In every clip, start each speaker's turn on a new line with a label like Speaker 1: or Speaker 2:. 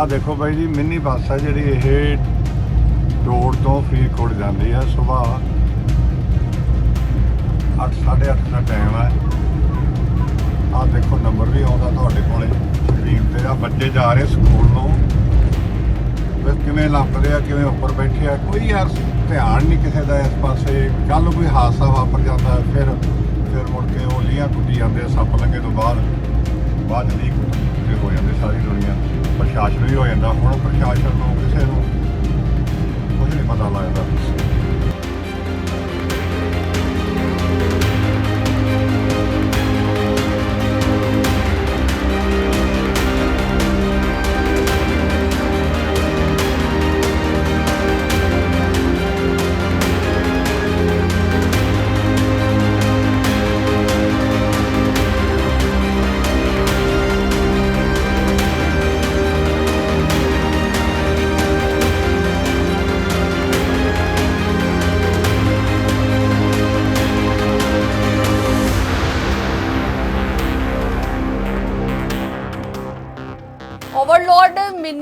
Speaker 1: ਆਹ ਦੇਖੋ ਬਾਈ ਜੀ ਮਿੰਨੀ ਬੱਸ ਹੈ ਜਿਹੜੀ ਇਹ ਡੋੜ ਤੋਂ ਫਰੀਦਕੋਟ ਜਾਂਦੀ ਹੈ ਸਵੇਰ 8:30 ਦਾ ਟਾਈਮ ਹੈ ਆਹ ਦੇਖੋ ਨੰਬਰ ਵੀ ਆਉਂਦਾ ਤੁਹਾਡੇ ਕੋਲੇ ਸਕਰੀਨ ਤੇ। ਆ ਬੱਚੇ ਜਾ ਰਹੇ ਸਕੂਲ ਨੂੰ। ਬਸ ਕਿਵੇਂ ਲੱਭਦੇ ਆ ਕਿਵੇਂ ਉੱਪਰ ਬੈਠੇ ਆ ਕੋਈ ਯਾਰ ਧਿਆਨ ਨਹੀਂ ਕਿਸੇ ਦਾ ਇਸ ਪਾਸੇ। ਕੱਲ ਕੋਈ ਹਾਦਸਾ ਵਾਪਰ ਜਾਂਦਾ ਫਿਰ ਫਿਰ ਮੁੜ ਕੇ ਉਹ ਲੀਆਂ ਟੁੱਟੀ ਜਾਂਦੇ ਆ, ਸੱਪ ਲੱਗੇ ਤੋਂ ਬਾਅਦ। ਬਾਅਦ ਲੀਕ ਹੋ ਜਾਂਦੇ ਸਾਰੀ ਦੁਨੀਆ। ਪ੍ਰਸ਼ਾਸਨ ਵੀ ਹੋ ਜਾਂਦਾ ਹੁਣ ਪ੍ਰਸ਼ਾਸਨ ਨੂੰ ਕਿਸੇ ਨੂੰ ਕੁਝ ਨਹੀਂ ਪਤਾ ਲੱਗਦਾ।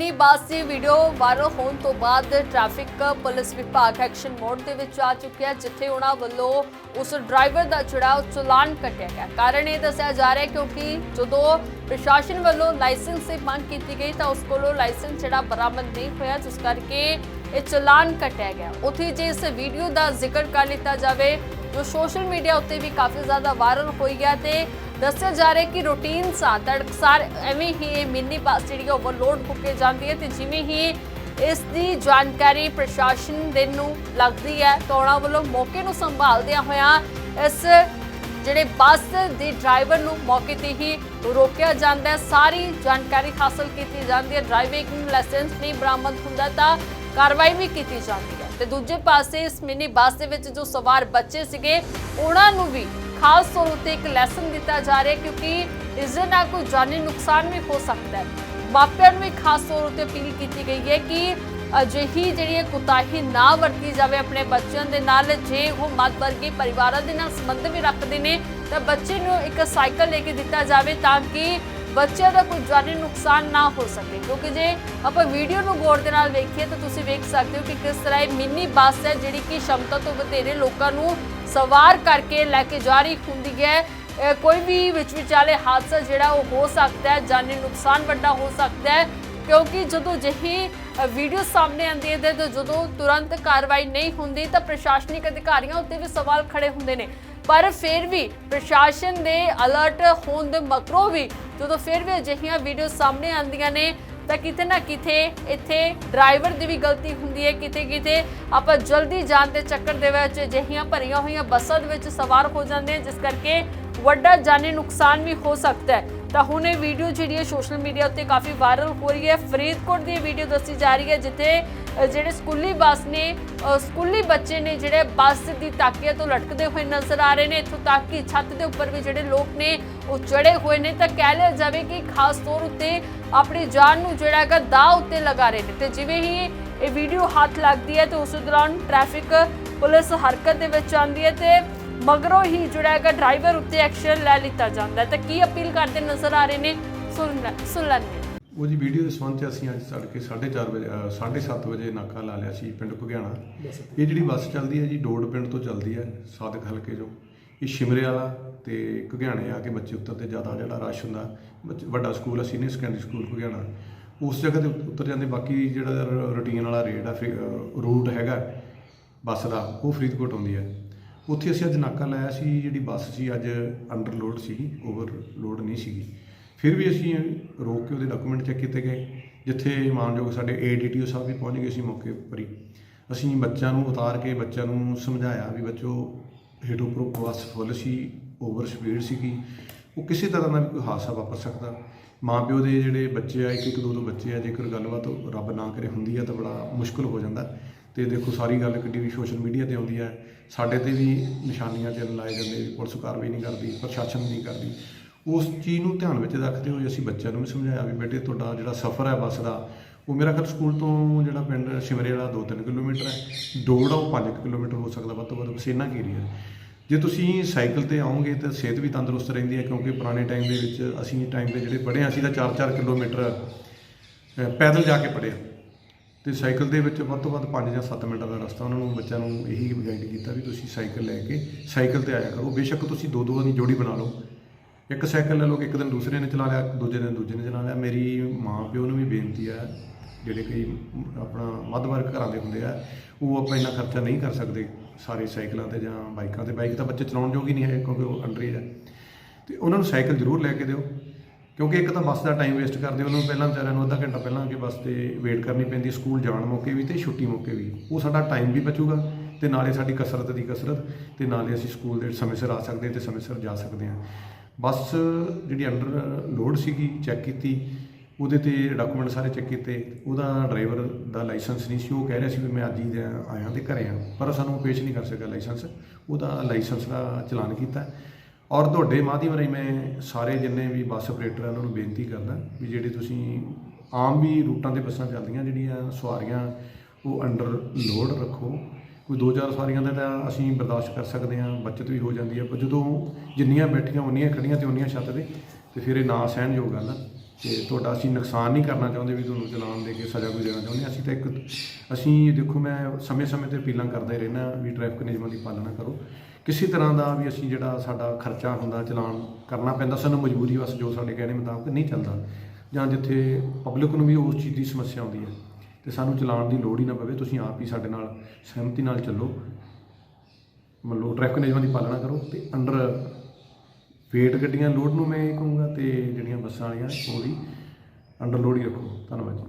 Speaker 2: ਮਿੰਨੀ ਬੱਸ ਦੀ ਵੀਡੀਓ ਵਾਇਰਲ ਹੋਣ ਤੋਂ ਬਾਅਦ ਟ੍ਰੈਫਿਕ ਪੁਲਿਸ ਵਿਭਾਗ ਐਕਸ਼ਨ ਮੋਡ ਦੇ ਵਿੱਚ ਆ ਚੁੱਕਿਆ ਜਿੱਥੇ ਉਹਨਾਂ ਵੱਲੋਂ ਉਸ ਡਰਾਈਵਰ ਦਾ ਜਿਹੜਾ ਉਹ ਚਲਾਨ ਕੱਟਿਆ ਗਿਆ। ਕਾਰਨ ਇਹ ਦੱਸਿਆ ਜਾ ਰਿਹਾ ਕਿਉਂਕਿ ਜਦੋਂ ਪ੍ਰਸ਼ਾਸਨ ਵੱਲੋਂ ਲਾਇਸੈਂਸ ਦੀ ਮੰਗ ਕੀਤੀ ਗਈ ਤਾਂ ਉਸ ਕੋਲੋਂ ਲਾਇਸੈਂਸ ਜਿਹੜਾ ਬਰਾਮਦ ਨਹੀਂ ਹੋਇਆ, ਜਿਸ ਕਰਕੇ ਇਹ ਚਲਾਨ ਕੱਟਿਆ ਗਿਆ। ਉੱਥੇ ਜੇ ਇਸ ਵੀਡੀਓ ਦਾ ਜ਼ਿਕਰ ਕਰ ਲਿੱਤਾ ਜਾਵੇ, ਜੋ ਸੋਸ਼ਲ ਮੀਡੀਆ ਉੱਤੇ ਵੀ ਕਾਫੀ ਜ਼ਿਆਦਾ ਵਾਇਰਲ ਹੋਈ ਗਿਆ ਤੇ ਦੱਸਿਆ ਜਾ ਰਿਹਾ ਕਿ ਰੂਟੀਨ ਸਾ ਤੜਕਸਾਰ ਐਵੇਂ ਹੀ ਇਹ ਮਿੰਨੀ ਬੱਸ ਜਿਹੜੀ ਓਵਰਲੋਡ ਹੋ ਕੇ ਜਾਂਦੀ ਹੈ ਤੇ ਜਿਵੇਂ ਹੀ ਇਸ ਦੀ ਜਾਣਕਾਰੀ ਪ੍ਰਸ਼ਾਸਨ ਦੇ ਨੂੰ ਲੱਗਦੀ ਹੈ ਤਾਂ ਉਹਨਾਂ ਵੱਲੋਂ ਮੌਕੇ ਨੂੰ ਸੰਭਾਲਦਿਆਂ ਹੋਇਆਂ ਇਸ ਜਿਹੜੇ ਬੱਸ ਦੇ ਡਰਾਈਵਰ ਨੂੰ ਮੌਕੇ ਤੇ ਹੀ ਰੋਕਿਆ ਜਾਂਦਾ ਹੈ। ਸਾਰੀ ਜਾਣਕਾਰੀ ਹਾਸਲ ਕੀਤੀ ਜਾਂਦੀ ਹੈ। ਡਰਾਈਵਿੰਗ ਲਾਇਸੈਂਸ ਨਹੀਂ ਬਰਾਮਦ ਹੁੰਦਾ ਤਾਂ ਕਾਰਵਾਈ ਵੀ ਕੀਤੀ ਜਾਂਦੀ ਹੈ। ਤੇ ਦੂਜੇ ਪਾਸੇ ਇਸ ਮਿੰਨੀ ਬੱਸ ਦੇ ਵਿੱਚ ਜੋ ਸਵਾਰ ਬੱਚੇ ਸੀਗੇ, ਉਹਨਾਂ ਨੂੰ ਵੀ ਖਾਸ ਤੌਰ ਉੱਤੇ ਇੱਕ ਲੈਸਨ ਦਿੱਤਾ ਜਾ ਰਿਹਾ ਕਿਉਂਕਿ ਇਸ ਦੇ ਨਾਲ ਕੋਈ ਜਾਨੀ ਨੁਕਸਾਨ ਵੀ ਹੋ ਸਕਦਾ ਹੈ। ਮਾਪਿਆਂ ਨੂੰ ਵੀ ਖਾਸ ਤੌਰ ਉੱਤੇ ਅਪੀਲ ਕੀਤੀ ਗਈ ਹੈ ਕਿ ਅਜਿਹੀ ਜਿਹੜੀ ਹੈ ਕੁਤਾਹੀ ਨਾ ਵਰਤੀ ਜਾਵੇ ਆਪਣੇ ਬੱਚਿਆਂ ਦੇ ਨਾਲ। ਜੇ ਉਹ ਮੱਧ ਵਰਗੀ ਪਰਿਵਾਰਾਂ ਦੇ ਨਾਲ ਸੰਬੰਧ ਵੀ ਰੱਖਦੇ ਨੇ ਤਾਂ ਬੱਚੇ ਨੂੰ ਇੱਕ ਸਾਈਕਲ ਲੈ ਕੇ ਦਿੱਤਾ ਜਾਵੇ ਤਾਂ ਕਿ ਬੱਚਿਆਂ ਦਾ ਕੋਈ ਜਾਨੀ ਨੁਕਸਾਨ ਨਾ ਹੋ ਸਕੇ। ਕਿਉਂਕਿ ਜੇ ਆਪਾਂ ਵੀਡੀਓ ਨੂੰ ਗੌਰ ਦੇ ਨਾਲ ਵੇਖੀਏ ਤਾਂ ਤੁਸੀਂ ਵੇਖ ਸਕਦੇ ਹੋ ਕਿ ਕਿਸ ਤਰ੍ਹਾਂ ਇਹ ਮਿੰਨੀ ਬੱਸ ਹੈ ਜਿਹੜੀ ਕਿ ਸ਼ਮਤਾ ਤੋਂ ਵਧੇਰੇ ਲੋਕਾਂ ਨੂੰ ਸਵਾਰ ਕਰਕੇ ਲੈ ਕੇ ਜਾ ਰਹੀ ਹੁੰਦੀ ਹੈ। ਕੋਈ ਵੀ ਵਿੱਚ ਵਿਚਾਲੇ ਹਾਦਸਾ ਜਿਹੜਾ ਉਹ ਹੋ ਸਕਦਾ ਹੈ, ਜਾਨੀ ਨੁਕਸਾਨ ਵੱਡਾ ਹੋ ਸਕਦਾ ਹੈ। ਕਿਉਂਕਿ ਜਦੋਂ ਜਿਹੀ ਵੀਡੀਓ ਸਾਹਮਣੇ ਆਉਂਦੀ ਹੈ ਤੇ ਜਦੋਂ ਤੁਰੰਤ ਕਾਰਵਾਈ ਨਹੀਂ ਹੁੰਦੀ ਤਾਂ ਪ੍ਰਸ਼ਾਸਨਿਕ ਅਧਿਕਾਰੀਆਂ ਉੱਤੇ ਵੀ ਸਵਾਲ ਖੜੇ ਹੁੰਦੇ ਨੇ। ਪਰ ਫਿਰ ਵੀ ਪ੍ਰਸ਼ਾਸਨ ਦੇ ਅਲਰਟ ਹੋਣ ਦੇ ਮਗਰੋਂ ਵੀ ਜਦੋਂ ਫਿਰ ਵੀ ਅਜਿਹੀਆਂ ਵੀਡੀਓ ਸਾਹਮਣੇ ਆਉਂਦੀਆਂ ਨੇ, ਤਾਂ ਕਿਤੇ ਨਾ ਕਿਤੇ ਇੱਥੇ ਡਰਾਈਵਰ ਦੀ ਵੀ ਗਲਤੀ ਹੁੰਦੀ ਹੈ, ਕਿਤੇ ਕਿਤੇ ਆਪਾਂ ਜਲਦੀ ਜਾਣ ਦੇ ਚੱਕਰ ਦੇ ਵਿੱਚ ਅਜਿਹੀਆਂ ਭਰੀਆਂ ਹੋਈਆਂ ਬੱਸਾਂ ਦੇ ਵਿੱਚ ਸਵਾਰ ਹੋ ਜਾਂਦੇ ਜਿਸ ਕਰਕੇ ਵੱਡਾ ਜਾਨੀ ਨੁਕਸਾਨ ਵੀ ਹੋ ਸਕਦਾ ਹੈ। ਤਾਂ ਹੁਣ ਇਹ ਵੀਡੀਓ ਜਿਹੜੀ ਹੈ ਸੋਸ਼ਲ ਮੀਡੀਆ ਉੱਤੇ ਕਾਫੀ ਵਾਇਰਲ ਹੋ ਰਹੀ ਹੈ। ਫਰੀਦਕੋਟ ਦੀ ਇਹ ਵੀਡੀਓ ਦੱਸੀ ਜਾ ਰਹੀ ਹੈ, ਜਿੱਥੇ ਜਿਹੜੇ ਸਕੂਲੀ ਬੱਸ ਨੇ ਸਕੂਲੀ ਬੱਚੇ ਨੇ ਜਿਹੜੇ ਬੱਸ ਦੀ ਤਾਕੀਆਂ ਤੋਂ ਲਟਕਦੇ ਹੋਏ ਨਜ਼ਰ ਆ ਰਹੇ ਨੇ। ਇੱਥੋਂ ਤੱਕ ਕਿ ਛੱਤ ਦੇ ਉੱਪਰ ਵੀ ਜਿਹੜੇ ਲੋਕ ਨੇ, ਉਹ ਚੜੇ ਹੋਏ ਨੇ। ਤਾਂ ਕਹਿ ਲਿਆ ਜਾਵੇ ਕਿ ਖਾਸ ਤੌਰ ਉੱਤੇ ਆਪਣੀ ਜਾਨ ਨੂੰ ਜਿਹੜਾ ਹੈਗਾ ਦਾਅ ਉੱਤੇ ਲਗਾ ਰਹੇ ਨੇ। ਤੇ ਜਿਵੇਂ ਹੀ ਇਹ ਵੀਡੀਓ ਹੱਥ ਲੱਗਦੀ ਹੈ, ਤੇ ਉਸ ਦੌਰਾਨ ਟ੍ਰੈਫਿਕ ਪੁਲਿਸ ਹਰਕਤ ਦੇ ਵਿੱਚ ਆਉਂਦੀ ਹੈ ਤੇ ਮਗਰੋਂ ਹੀ ਜਿਹੜਾ ਹੈਗਾ ਡਰਾਈਵਰ ਉੱਤੇ ਐਕਸ਼ਨ ਲੈ ਲਿੱਤਾ ਜਾਂਦਾ ਹੈ। ਤਾਂ ਕੀ ਅਪੀਲ ਕਰਦੇ ਨਜ਼ਰ ਆ ਰਹੇ ਨੇ? ਸੁਣ ਲੈ- ਸੁਣ ਲੈਂਦੇ ਹਾਂ।
Speaker 3: ਉਹ ਜੀ ਵੀਡੀਓ ਦੇ ਸੰਬੰਧ 'ਚ ਅਸੀਂ ਅੱਜ ਤੜਕੇ 4:30 ਵਜੇ ਅ, 7:30 ਵਜੇ ਨਾਕਾ ਲਾ ਲਿਆ ਸੀ ਪਿੰਡ ਘੁਗਿਆਣਾ। ਇਹ ਜਿਹੜੀ ਬੱਸ ਚੱਲਦੀ ਹੈ ਜੀ ਡੋੜ ਪਿੰਡ ਤੋਂ ਚੱਲਦੀ ਹੈ ਸਾਦਕ ਹਲਕੇ ਚੋਂ। ਇਹ ਸ਼ਿਮਰੇ ਵਾਲਾ ਤੇ ਘੁਗਿਆਣੇ ਆ ਕੇ ਬੱਚੇ ਉੱਤਰਦੇ ਜ਼ਿਆਦਾ ਜਿਹੜਾ ਰਸ਼ ਹੁੰਦਾ। ਬੱਚੇ- ਵੱਡਾ ਸਕੂਲ ਹੈ ਸੀਨੀਅਰ ਸੈਕੰਡਰੀ ਸਕੂਲ ਘੁਗਿਆਣਾ। ਉਸ ਜਗ੍ਹਾ ਤੇ ਉਤਰ ਜਾਂਦੇ ਬਾਕੀ ਜਿਹੜਾ ਰੂਟੀਨ ਵਾਲਾ ਰੇਟ ਆ ਰੂਟ ਹੈਗਾ ਬੱਸ ਦਾ ਉਹ ਫਰੀਦਕੋਟ ਆਉਂਦੀ ਹੈ। ਉੱਥੇ ਅਸੀਂ ਅੱਜ ਨਾਕਾ ਲਾਇਆ ਸੀ, ਜਿਹੜੀ ਬੱਸ ਸੀ ਅੱਜ ਅੰਡਰ ਲੋਡ ਸੀਗੀ ਓਵਰ ਲੋਡ ਨਹੀਂ ਸੀਗੀ। ਫਿਰ ਵੀ ਅਸੀਂ ਰੋਕ ਕੇ ਉਹਦੇ ਡਾਕੂਮੈਂਟ ਚੈੱਕ ਕੀਤੇ ਗਏ, ਜਿੱਥੇ ਮਾਨਯੋਗ ਸਾਡੇ ਏਡੀਟੀਓ ਸਾਹਿਬ ਵੀ ਪਹੁੰਚ ਗਏ ਸੀ ਮੌਕੇ ਉੱਪਰ ਹੀ ਅਸੀਂ ਬੱਚਿਆਂ ਨੂੰ ਉਤਾਰ ਕੇ ਬੱਚਿਆਂ ਨੂੰ ਸਮਝਾਇਆ ਵੀ ਬੱਚੋ, ਹੇਠੋਂ ਉੱਪਰੋਂ ਬੱਸ ਫੁੱਲ ਸੀ ਓਵਰ ਸਪੀਡ ਸੀਗੀ। ਉਹ ਕਿਸੇ ਤਰ੍ਹਾਂ ਦਾ ਵੀ ਕੋਈ ਹਾਦਸਾ ਵਾਪਰ ਸਕਦਾ। ਮਾਂ ਪਿਓ ਦੇ ਜਿਹੜੇ ਬੱਚੇ ਆ ਇੱਕ ਇੱਕ ਦੋ ਦੋ ਬੱਚੇ ਆ, ਜੇਕਰ ਗੱਲਬਾਤ ਰੱਬ ਨਾ ਕਰੇ, ਹੁੰਦੀ ਆ ਤਾਂ ਬੜਾ ਮੁਸ਼ਕਲ ਹੋ ਜਾਂਦਾ। ਤੇ ਦੇਖੋ ਸਾਰੀ ਗੱਲ ਕਿੱਡੀ ਵੀ ਸੋਸ਼ਲ ਮੀਡੀਆ ਤੇ ਆਉਂਦੀ ਹੈ। ਸਾਡੇ ਤੇ ਵੀ ਨਿਸ਼ਾਨੀਆਂ ਤੇ ਲਾਏ ਜਾਂਦੇ ਵੀ ਪੁਲਿਸ ਕਾਰਵਾਈ ਨਹੀਂ ਕਰਦੀ, ਪ੍ਰਸ਼ਾਸਨ ਨਹੀਂ ਕਰਦੀ। ਉਸ ਚੀਜ਼ ਨੂੰ ਧਿਆਨ ਵਿੱਚ ਰੱਖਦੇ ਹੋਏ ਅਸੀਂ ਬੱਚਿਆਂ ਨੂੰ ਵੀ ਸਮਝਾਇਆ ਵੀ ਬੇਟੇ ਤੁਹਾਡਾ ਜਿਹੜਾ ਸਫ਼ਰ ਹੈ ਬੱਸ ਦਾ, ਉਹ ਮੇਰਾ ਖਿਆਲ ਸਕੂਲ ਤੋਂ ਜਿਹੜਾ ਪਿੰਡ ਸ਼ਿਮਰੇ ਵਾਲਾ 2-3 ਕਿਲੋਮੀਟਰ ਹੈ। ਡੋੜ ਆ, ਉਹ 5 ਕਿਲੋਮੀਟਰ ਹੋ ਸਕਦਾ, ਵੱਧ ਤੋਂ ਵੱਧ ਬਸ ਇੰਨਾ ਏਰੀਆ ਜੇ ਤੁਸੀਂ ਸਾਈਕਲ ਤੇ ਆਓਗੇ ਤਾਂ ਸਿਹਤ ਵੀ ਤੰਦਰੁਸਤ ਰਹਿੰਦੀ ਹੈ, ਕਿਉਂਕਿ ਪੁਰਾਣੇ ਟਾਈਮ ਦੇ ਵਿੱਚ ਅਸੀਂ ਟਾਈਮ ਤੇ ਜਿਹੜੇ ਪੜ੍ਹੇ ਹਾਂ, ਅਸੀਂ ਤਾਂ 4-4 ਕਿਲੋਮੀਟਰ ਪੈਦਲ ਜਾ ਕੇ ਪੜ੍ਹਿਆ ਤੇ ਸਾਈਕਲ ਦੇ ਵਿੱਚ ਵੱਧ ਤੋਂ ਵੱਧ 5 ਜਾਂ 7 ਮਿੰਟਾਂ ਦਾ ਰਸਤਾ ਉਹਨਾਂ ਨੂੰ ਬੱਚਿਆਂ ਨੂੰ ਇਹੀ ਗਾਈਡ ਕੀਤਾ ਵੀ ਤੁਸੀਂ ਸਾਈਕਲ ਲੈ ਕੇ ਸਾਈਕਲ ਤੇ ਆਇਆ ਕਰੋ। ਬੇਸ਼ੱਕ ਤੁਸੀਂ ਦੋ ਦੋ ਦੀ ਜੋੜੀ ਬਣਾ ਲਓ। ਇੱਕ ਸਾਈਕਲ ਲੈ ਲਓ, ਇੱਕ ਦਿਨ ਦੂਸਰੇ ਨੇ ਚਲਾ ਲਿਆ, ਦੂਜੇ ਦਿਨ ਦੂਜੇ ਨੇ ਚਲਾ ਲਿਆ। ਮੇਰੀ ਮਾਂ ਪਿਓ ਨੂੰ ਵੀ ਬੇਨਤੀ ਆ, ਜਿਹੜੇ ਕਈ ਆਪਣਾ ਮੱਧ ਵਰਗ ਘਰਾਂ ਦੇ ਹੁੰਦੇ ਆ, ਉਹ ਆਪਾਂ ਇੰਨਾ ਖਰਚਾ ਨਹੀਂ ਕਰ ਸਕਦੇ ਸਾਰੇ ਸਾਈਕਲਾਂ ਤੇ ਜਾਂ ਬਾਈਕਾਂ ਤੇ। ਬਾਈਕ ਤਾਂ ਬੱਚੇ ਚਲਾਉਣ ਯੋਗ ਹੀ ਨਹੀਂ ਹੈ ਕਿਉਂਕਿ ਉਹ ਅੰਡਰ ਹੈ। ਤੇ ਉਹਨਾਂ ਨੂੰ ਸਾਈਕਲ ਜ਼ਰੂਰ ਲੈ ਕੇ ਦਿਓ। ਕਿਉਂਕਿ ਇੱਕ ਤਾਂ ਬੱਸ ਦਾ ਟਾਈਮ ਵੇਸਟ ਕਰਦੇ, ਉਹਨਾਂ ਨੂੰ ਪਹਿਲਾਂ ਵਿਚਾਰਿਆਂ ਨੂੰ ਅੱਧਾ ਘੰਟਾ ਪਹਿਲਾਂ ਕਿ ਬੱਸ ਤੇ ਵੇਟ ਕਰਨੀ ਪੈਂਦੀ, ਸਕੂਲ ਜਾਣ ਮੌਕੇ ਵੀ ਤੇ ਛੁੱਟੀ ਮੌਕੇ ਵੀ। ਉਹ ਸਾਡਾ ਟਾਈਮ ਵੀ ਬਚੂਗਾ ਤੇ ਨਾਲੇ ਸਾਡੀ ਕਸਰਤ ਦੀ ਕਸਰਤ ਤੇ ਨਾਲੇ ਅਸੀਂ ਸਕੂਲ ਦੇ ਸਮੇਂ ਸਿਰ ਆ ਸਕਦੇ ਹਾਂ ਤੇ ਸਮੇਂ ਸਿਰ ਜਾ ਸਕਦੇ ਹਾਂ। ਬੱਸ ਜਿਹੜੀ ਅੰਡਰ ਲੋਡ ਸੀਗੀ ਚੈੱਕ ਕੀਤੀ, ਉਹਦੇ ਤੇ ਡਾਕੂਮੈਂਟ ਸਾਰੇ ਚੈੱਕ ਕੀਤੇ, ਉਹਦਾ ਡਰਾਈਵਰ ਦਾ ਲਾਇਸੈਂਸ ਨਹੀਂ ਸੀ, ਉਹ ਕਹਿ ਰਿਹਾ ਸੀ ਵੀ ਮੈਂ ਅੱਜ ਹੀ ਆਇਆ ਤੇ ਘਰੇ ਆ, ਪਰ ਸਾਨੂੰ ਪੇਸ਼ ਨਹੀਂ ਕਰ ਸਕਿਆ ਲਾਇਸੈਂਸ ਉਹਦਾ ਲਾਇਸੈਂਸ ਦਾ ਚਲਾਨ ਕੀਤਾ। ਔਰ ਤੁਹਾਡੇ ਮਾਧਿਅਮ ਰਾਹੀਂ ਮੈਂ ਸਾਰੇ ਜਿੰਨੇ ਵੀ ਬੱਸ ਆਪਰੇਟਰ ਆ, ਉਹਨਾਂ ਨੂੰ ਬੇਨਤੀ ਕਰਦਾ ਵੀ ਜਿਹੜੇ ਤੁਸੀਂ ਆਮ ਵੀ ਰੂਟਾਂ ਤੇ ਬੱਸਾਂ ਚੱਲਦੀਆਂ, ਜਿਹੜੀਆਂ ਸਵਾਰੀਆਂ ਉਹ ਅੰਡਰ ਲੋਡ ਰੱਖੋ। ਕੋਈ 2000 ਸਵਾਰੀਆਂ ਦਾ ਤਾਂ ਅਸੀਂ ਬਰਦਾਸ਼ਤ ਕਰ ਸਕਦੇ ਹਾਂ, ਬੱਚਤ ਵੀ ਹੋ ਜਾਂਦੀ ਹੈ। ਪਰ ਜਦੋਂ ਜਿੰਨੀਆਂ ਬੈਠੀਆਂ, ਉਨੀਆਂ ਖੜੀਆਂ ਤੇ ਉਨੀਆਂ ਛੱਤ ਤੇ ਤੇ ਫਿਰ ਇਹ ਨਾ ਸਹਿਣਯੋਗ ਗੱਲ ਆ। ਤੇ ਤੁਹਾਡਾ ਅਸੀਂ ਨੁਕਸਾਨ ਨਹੀਂ ਕਰਨਾ ਚਾਹੁੰਦੇ ਵੀ ਤੁਹਾਨੂੰ ਚਲਾਨ ਦੇ ਕੇ ਸਜ਼ਾ ਕੋਈ ਦੇਣਾ ਚਾਹੁੰਦੇ। ਅਸੀਂ ਤਾਂ ਇੱਕ ਅਸੀਂ ਦੇਖੋ ਮੈਂ ਸਮੇਂ-ਸਮੇਂ ਤੇ ਅਪੀਲਾਂ ਕਰਦਾ ਹੀ ਰਹਿਣਾ ਵੀ ਟ੍ਰੈਫਿਕ ਨਿਯਮਾਂ ਦੀ ਪਾਲਣਾ ਕਰੋ। ਕਿਸੇ ਤਰ੍ਹਾਂ ਦਾ ਵੀ ਅਸੀਂ ਜਿਹੜਾ ਸਾਡਾ ਖਰਚਾ ਹੁੰਦਾ ਚਲਾਨ ਕਰਨਾ ਪੈਂਦਾ, ਸਾਨੂੰ ਮਜਬੂਰੀ ਵਸ ਜੋ ਸਾਡੇ ਕਹਿਣੇ ਮੁਤਾਬਕ ਨਹੀਂ ਚੱਲਦਾ। ਜਾਂ ਜਿੱਥੇ ਪਬਲਿਕ ਨੂੰ ਵੀ ਉਸ ਚੀਜ਼ ਦੀ ਸਮੱਸਿਆ ਆਉਂਦੀ ਹੈ, ਤੇ ਸਾਨੂੰ ਚਲਾਨ ਦੀ ਲੋੜ ਹੀ ਨਾ ਪਵੇ, ਤੁਸੀਂ ਆਪ ਹੀ ਸਾਡੇ ਨਾਲ ਸਹਿਮਤੀ ਨਾਲ ਚੱਲੋ। ਮੰਨ ਲਓ ਟ੍ਰੈਫਿਕ ਨਿਯਮਾਂ ਦੀ ਪਾਲਣਾ ਕਰੋ ਤੇ ਅੰਡਰ ਵੇਟ ਗੱਡੀਆਂ ਲੋਡ ਨੂੰ ਮੈਂ ਇਹ ਕਹੂੰਗਾ ਤੇ ਜਿਹੜੀਆਂ ਬੱਸਾਂ ਵਾਲੀਆਂ ਉਹ ਵੀ ਅੰਡਰ ਲੋਡ ਹੀ ਰੱਖੋ। ਧੰਨਵਾਦ ਜੀ।